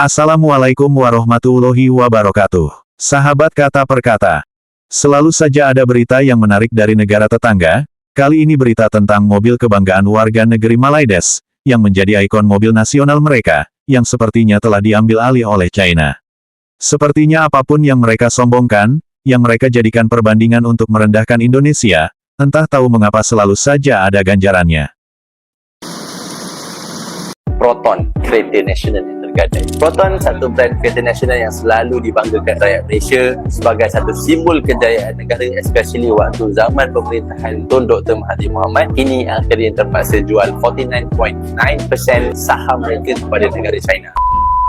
Assalamualaikum warahmatullahi wabarakatuh. Sahabat kata per kata. Selalu saja ada berita yang menarik dari negara tetangga, kali ini berita tentang mobil kebanggaan warga negeri Malaides, yang menjadi ikon mobil nasional mereka, yang sepertinya telah diambil alih oleh China. Sepertinya apa pun yang mereka sombongkan, yang mereka jadikan perbandingan untuk merendahkan Indonesia, entah tahu mengapa selalu saja ada ganjarannya. Proton nasional yang tergadai. Proton satu brand kereta nasional yang selalu dibanggakan rakyat Malaysia sebagai satu simbol kejayaan negara especially waktu zaman pemerintahan Tun Dr. Mahathir Mohamad ini akhirnya terpaksa jual 49.9% saham mereka kepada negara China.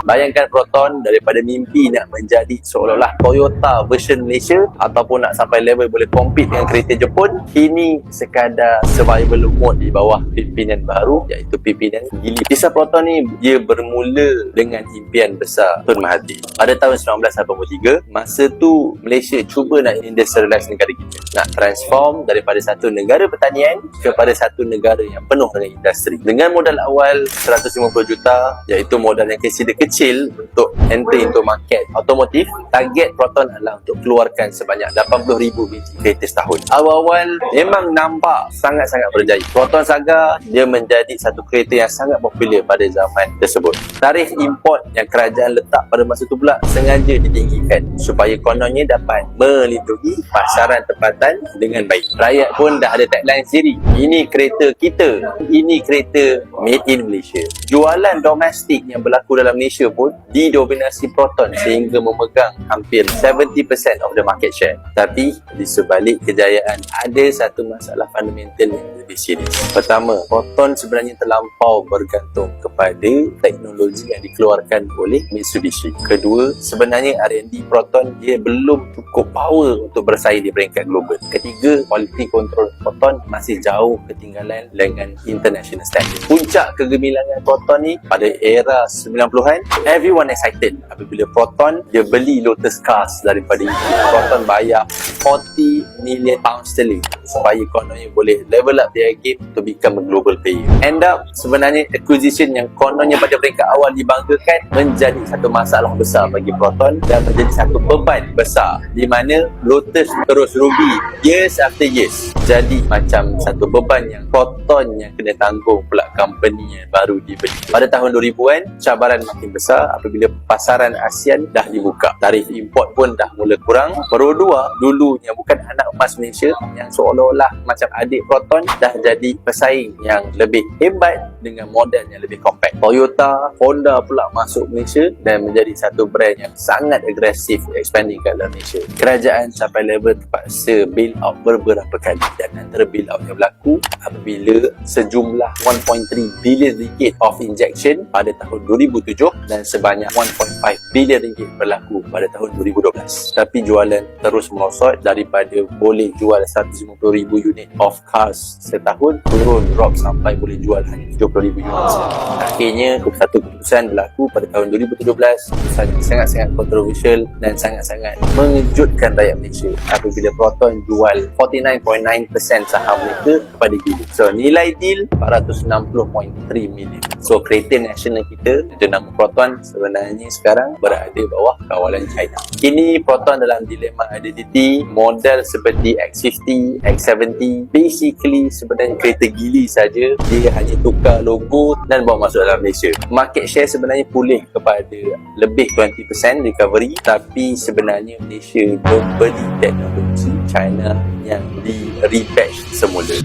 Bayangkan Proton daripada mimpi nak menjadi seolah-olah Toyota version Malaysia ataupun nak sampai level boleh compete dengan kereta Jepun kini sekadar survival mode di bawah pimpinan baru iaitu pimpinan Gili. Kisah Proton ni dia bermula dengan impian besar Tun Mahathir. Pada tahun 1983, masa tu Malaysia cuba nak industrialize negara kita. Nak transform daripada satu negara pertanian kepada satu negara yang penuh dengan industri. Dengan modal awal 150 juta iaitu modal yang consider kecil untuk entry into market otomotif, target Proton adalah untuk keluarkan sebanyak 80,000 biji kereta setahun. Awal-awal memang nampak sangat-sangat berjaya. Proton Saga dia menjadi satu kereta yang sangat popular pada zaman tersebut. Tarikh import yang kerajaan letak pada masa itu pula sengaja ditinggikan supaya kononnya dapat melindungi pasaran tempatan dengan baik. Rakyat pun dah ada tagline sendiri. Ini kereta kita. Ini kereta made in Malaysia. Jualan domestik yang berlaku dalam Malaysia pun didominasi Proton sehingga memegang hampir 70% of the market share. Tapi di sebalik kejayaan ada satu masalah fundamental yang lebih serius. Pertama, Proton sebenarnya terlampau bergantung kepada teknologi yang dikeluarkan oleh Mitsubishi. Kedua, sebenarnya R&D Proton dia belum cukup power untuk bersaing di peringkat global. Ketiga, quality control Proton masih jauh ketinggalan dengan international standard. Puncak kegemilangan Proton ni pada era 90-an, everyone excited apabila Proton dia beli Lotus Cars daripada itu. Proton bayar 40 million pound sterling supaya kononnya boleh level up their game to become a global player. End up sebenarnya acquisition yang kononnya pada peringkat awal dibanggakan menjadi satu masalah besar bagi Proton dan menjadi satu beban besar di mana Lotus terus rugi years after years. Jadi macam satu beban yang Proton yang kena tanggung pula company yang baru dibeli. Pada tahun 2000-an cabaran makin besar apabila pasaran ASEAN dah dibuka. Tarif import pun dah mula kurang. Baru dua dulunya bukan anak emas Malaysia yang seolah-olah macam adik Proton dah jadi pesaing yang lebih hebat dengan model yang lebih compact. Toyota, Honda pula masuk Malaysia dan menjadi satu brand yang sangat agresif expanding kat dalam Malaysia. Kerajaan sampai level terpaksa bail out beberapa kali dan antara bail out yang berlaku apabila sejumlah 1.3 bilion ringgit of injection pada tahun 2007 dan sebanyak 1.5 bilion ringgit berlaku pada tahun 2012. Tapi jualan terus merosot daripada boleh jual 150,000 unit of cars setahun turun drop sampai boleh jual hanya 70,000 unit. Akhirnya satu keputusan berlaku pada tahun 2017 keputusan yang sangat-sangat kontroversial dan sangat-sangat mengejutkan rakyat Malaysia apabila Proton jual 49.9% saham mereka kepada Gili so nilai deal 460.3 million so kereta nasional kita itu nama Proton sebenarnya sekarang berada bawah kawalan China. Kini Proton dalam dilema identiti model sebenarnya seperti X50, X70 basically sebenarnya kereta gili saja. Dia hanya tukar logo dan bawa masuk dalam Malaysia. Market share sebenarnya pulih kepada lebih 20% recovery. Tapi sebenarnya Malaysia belum beli teknologi China yang di repatch semula.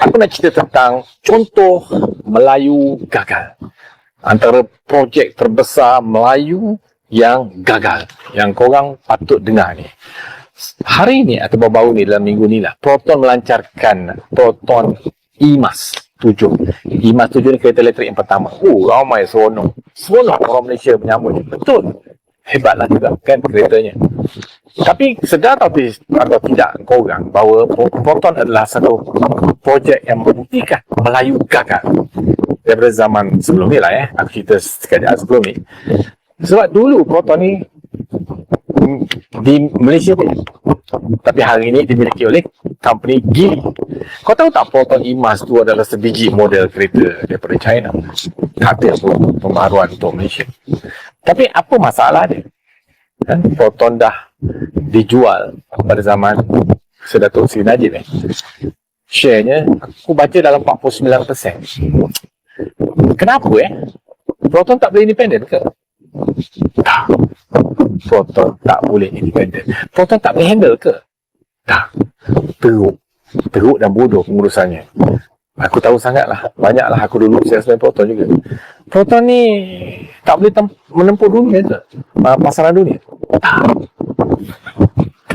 Aku nak cerita tentang contoh Melayu gagal. Antara projek terbesar Melayu yang gagal yang korang patut dengar ni. Hari ni atau baru-baru ni dalam minggu ni lah. Proton melancarkan Proton IMAS 7. IMAS 7 ni kereta elektrik yang pertama. Oh, ramai seronok. Seronok orang Malaysia menyambut. Betul. Hebatlah juga kan keretanya. Tapi sedar atau, ti- atau tidak korang bahawa Pro- Proton adalah satu projek yang membuktikan Melayu gagal daripada zaman sebelum ni lah eh. Aku cerita sekejap sebelum ni. Sebab dulu Proton ni di Malaysia pun. Tapi hari ini dimiliki oleh company Geely. Kau tahu tak Proton Emas tu adalah sebiji model kereta daripada China. Tak ada pun pembaharuan untuk Malaysia. Tapi apa masalah dia? Kan? Proton dah dijual pada zaman Sedatuk Sri Najib eh. Share-nya aku baca dalam 49%. Kenapa eh? Proton tak boleh independen ke? Tak. Proton tak boleh independen. Proton tak boleh handle ke? Tak. Teruk. Teruk dan bodoh pengurusannya. Aku tahu sangatlah. Banyaklah aku dulu salesman Proton juga. Proton ni tak boleh tem- menempuh dunia ke? Uh, pasaran dunia? Tak.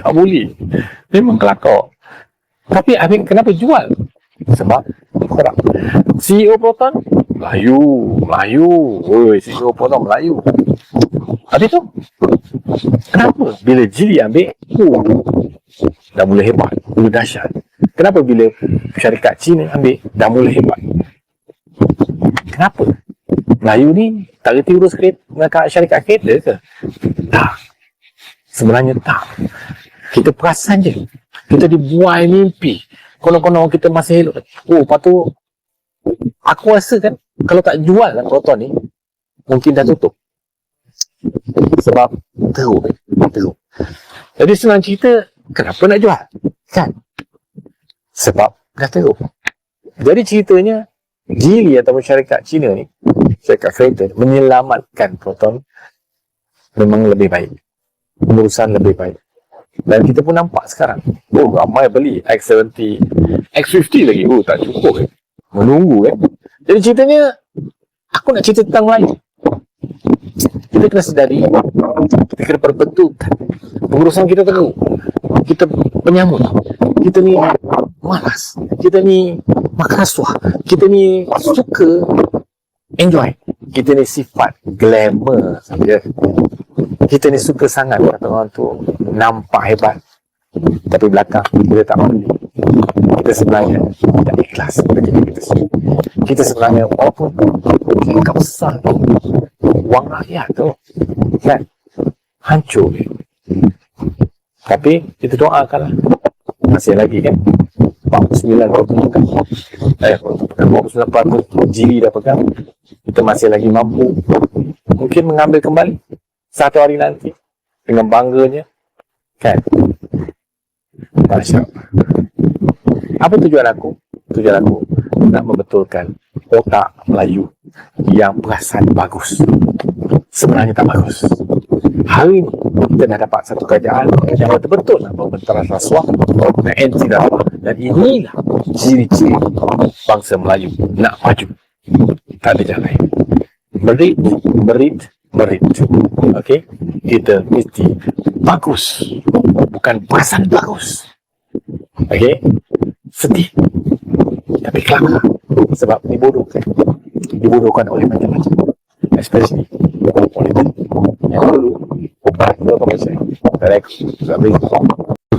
Tak boleh. Memang kelakar. Tapi Habib kenapa jual? Sebab korang. CEO Proton Melayu, Melayu. Oi, CEO Proton Melayu. Habis tu kenapa bila Jili ambil oh, dah mula hebat, mula dahsyat. Kenapa bila syarikat Cina ambil dah mula hebat? Kenapa? Melayu ni tak reti urus syarikat kereta ke? Tak. Sebenarnya tak. Kita perasan je. Kita dibuai mimpi. Konon-konon kita masih elok. Oh, lepas tu aku rasa kan kalau tak jual kan Proton ni mungkin dah tutup. Sebab teruk. Teruk. Jadi senang cerita, kenapa nak jual? Kan? Sebab dah teruk. Jadi ceritanya, Geely ataupun syarikat Cina ni, syarikat kereta menyelamatkan Proton memang lebih baik. Pengurusan lebih baik. Dan kita pun nampak sekarang. Oh, ramai beli X70, X50 lagi. Oh, tak cukup eh. Menunggu eh. Jadi ceritanya, aku nak cerita tentang Melayu. Kita kena sedari, kita kena perbetulkan. Pengurusan kita teruk. Kita penyamut. Kita ni malas. Kita ni makaswah. Kita ni suka enjoy. Kita ni sifat glamour saja. Kita ni suka sangat kata orang tu. Nampak hebat. Tapi belakang kita tak boleh. Kita sebenarnya tak ikhlas. Kita sendiri. Kita sebenarnya walaupun kita besar tu, wang rakyat tu kan? Hancur. Tapi kita doakanlah. Masih lagi kan? 49 kau pegang eh 49 jili dah pegang. Kita masih lagi mampu. Mungkin mengambil kembali satu hari nanti dengan bangganya kan? Masya Allah. apa tujuan aku? Tujuan aku nak membetulkan otak Melayu yang perasaan bagus. Sebenarnya tak bagus. Hari ini kita dah dapat satu kerajaan yang betul-betul nak membentara rasuah dan anti rasuah dan inilah ciri-ciri bangsa Melayu nak maju. Tak ada jalan lain. Merit merit merit ok kita mesti bagus. Bukan perasaan bagus. Ok sedih. Tapi kelakar. Sebab dibodohkan. Dibodohkan oleh macam-macam. Especially oleh yang dulu Betul apa saya?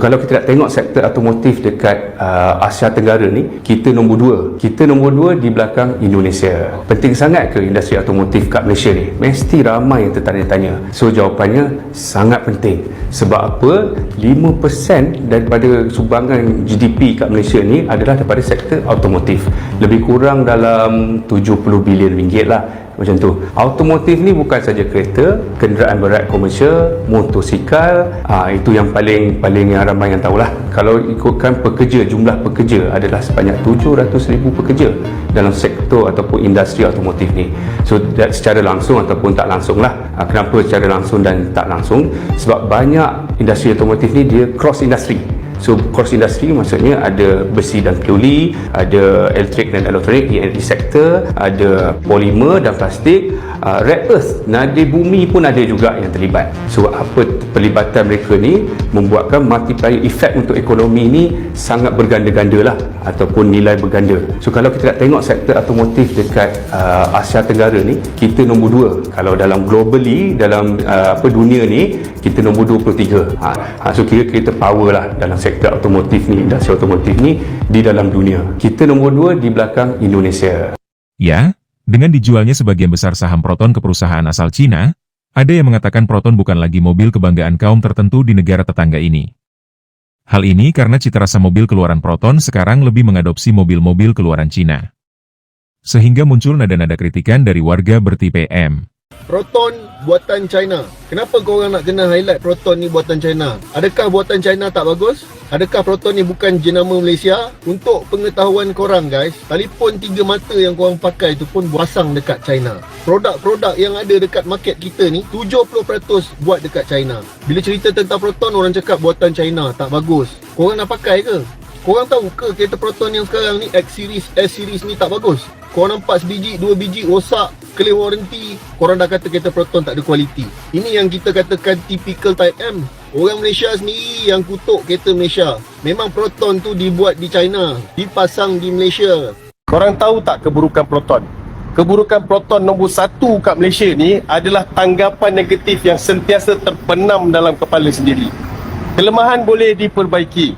Kalau kita nak tengok sektor automotif dekat uh, Asia Tenggara ni, kita nombor dua. Kita nombor dua di belakang Indonesia. Penting sangat ke industri automotif kat Malaysia ni? Mesti ramai yang tertanya-tanya. So jawapannya sangat penting. Sebab apa? 5% daripada sumbangan GDP kat Malaysia ni adalah daripada sektor automotif. Lebih kurang dalam 70 bilion ringgit lah macam tu. Automotif ni bukan saja kereta, kenderaan berat komersial, motosikal, ah itu yang paling paling yang ramai yang tahulah. Kalau ikutkan pekerja, jumlah pekerja adalah sebanyak 700,000 pekerja dalam sektor ataupun industri automotif ni. So that, secara langsung ataupun tak langsung lah. Ah, kenapa secara langsung dan tak langsung? Sebab banyak industri automotif ni dia cross industry. So cross industry maksudnya ada besi dan pioli, ada elektrik dan elektronik E&E sektor, ada polimer dan plastik, uh, rare earth, nadi bumi pun ada juga yang terlibat. So apa pelibatan mereka ni membuatkan multiplier effect untuk ekonomi ni sangat berganda-ganda lah ataupun nilai berganda. So kalau kita nak tengok sektor automotif dekat uh, Asia Tenggara ni, kita nombor dua. Kalau dalam globally, dalam uh, apa dunia ni, kita nombor 23. Ha, ha, so kira kita power lah dalam sektor automotif ni, industri automotif ni di dalam dunia. Kita nombor dua di belakang Indonesia. Ya, dengan dijualnya sebagian besar saham Proton ke perusahaan asal Cina, Ada yang mengatakan Proton bukan lagi mobil kebanggaan kaum tertentu di negara tetangga ini. Hal ini karena cita rasa mobil keluaran Proton sekarang lebih mengadopsi mobil-mobil keluaran Cina. Sehingga muncul nada-nada kritikan dari warga bertipe M. Proton buatan China. Kenapa korang nak kena highlight Proton ni buatan China? Adakah buatan China tak bagus? Adakah Proton ni bukan jenama Malaysia? Untuk pengetahuan korang guys, telefon tiga mata yang korang pakai tu pun pasang dekat China. Produk-produk yang ada dekat market kita ni 70% buat dekat China. Bila cerita tentang Proton orang cakap buatan China tak bagus. Korang nak pakai ke? Korang tahu ke kereta Proton yang sekarang ni X series, S series ni tak bagus? Korang nampak sebiji, dua biji rosak, claim warranty, korang dah kata kereta Proton tak ada kualiti. Ini yang kita katakan typical Type M. Orang Malaysia sendiri yang kutuk kereta Malaysia. Memang Proton tu dibuat di China, dipasang di Malaysia. Korang tahu tak keburukan Proton? Keburukan Proton nombor satu kat Malaysia ni adalah tanggapan negatif yang sentiasa terpenam dalam kepala sendiri. Kelemahan boleh diperbaiki.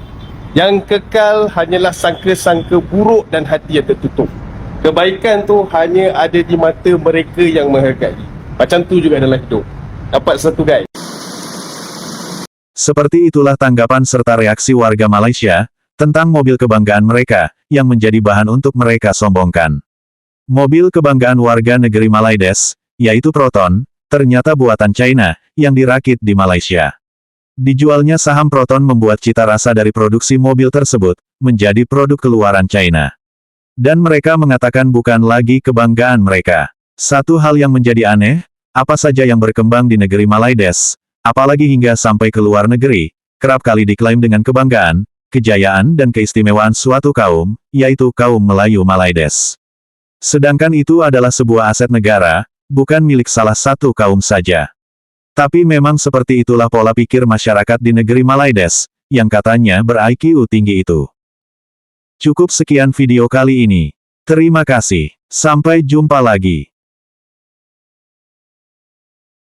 Yang kekal hanyalah sangka-sangka buruk dan hati yang tertutup. Kebaikan tu hanya ada di mata mereka yang menghargai. Macam tu juga dalam hidup. Dapat satu guys. Seperti itulah tanggapan serta reaksi warga Malaysia tentang mobil kebanggaan mereka yang menjadi bahan untuk mereka sombongkan. Mobil kebanggaan warga negeri Malaides, yaitu Proton, ternyata buatan China yang dirakit di Malaysia. Dijualnya saham Proton membuat cita rasa dari produksi mobil tersebut menjadi produk keluaran China. Dan mereka mengatakan bukan lagi kebanggaan mereka. Satu hal yang menjadi aneh, apa saja yang berkembang di negeri Malaides, apalagi hingga sampai ke luar negeri, kerap kali diklaim dengan kebanggaan, kejayaan dan keistimewaan suatu kaum, yaitu kaum Melayu Malaides. Sedangkan itu adalah sebuah aset negara, bukan milik salah satu kaum saja. Tapi memang seperti itulah pola pikir masyarakat di negeri Malaides, yang katanya ber-IQ tinggi itu. Cukup sekian video kali ini. Terima kasih. Sampai jumpa lagi.